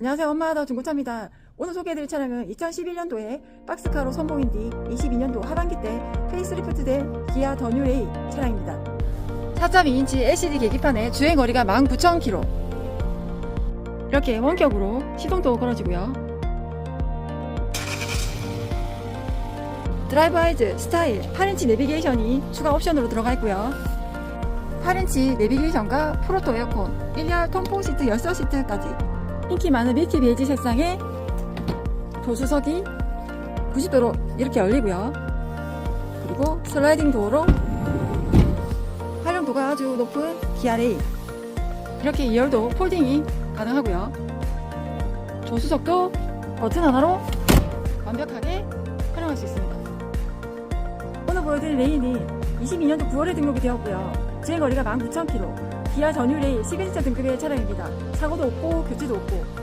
안녕하세요. 엄마다 중고차입니다. 오늘 소개해드릴 차량은 2011년도에 박스카로 선보인 뒤 22년도 하반기 때 페이스리프트된 기아 더 뉴레이 차량입니다. 4.2인치 LCD 계기판에 주행거리가 19,000km 이렇게 원격으로 시동도 걸어지고요. 드라이브 아이즈 스타일 8인치 내비게이션이 추가 옵션으로 들어가 있고요. 8인치 내비게이션과 프로토 에어컨, 1열 톰포 시트 16시트까지 인기 많은 밀키 베이지 색상의 조수석이 90도로 이렇게 열리고요. 그리고 슬라이딩 도어로 활용도가 아주 높은 기아레이 이렇게 2열도 폴딩이 가능하고요. 조수석도 버튼 하나로 완벽하게 활용할 수 있습니다. 오늘 보여드린 레인이 22년도 9월에 등록이 되었고요. 주행거리가 19,000km. 기아 전유 레인 시그니처 등급의 차량입니다. 사고도 없고 교체도 없고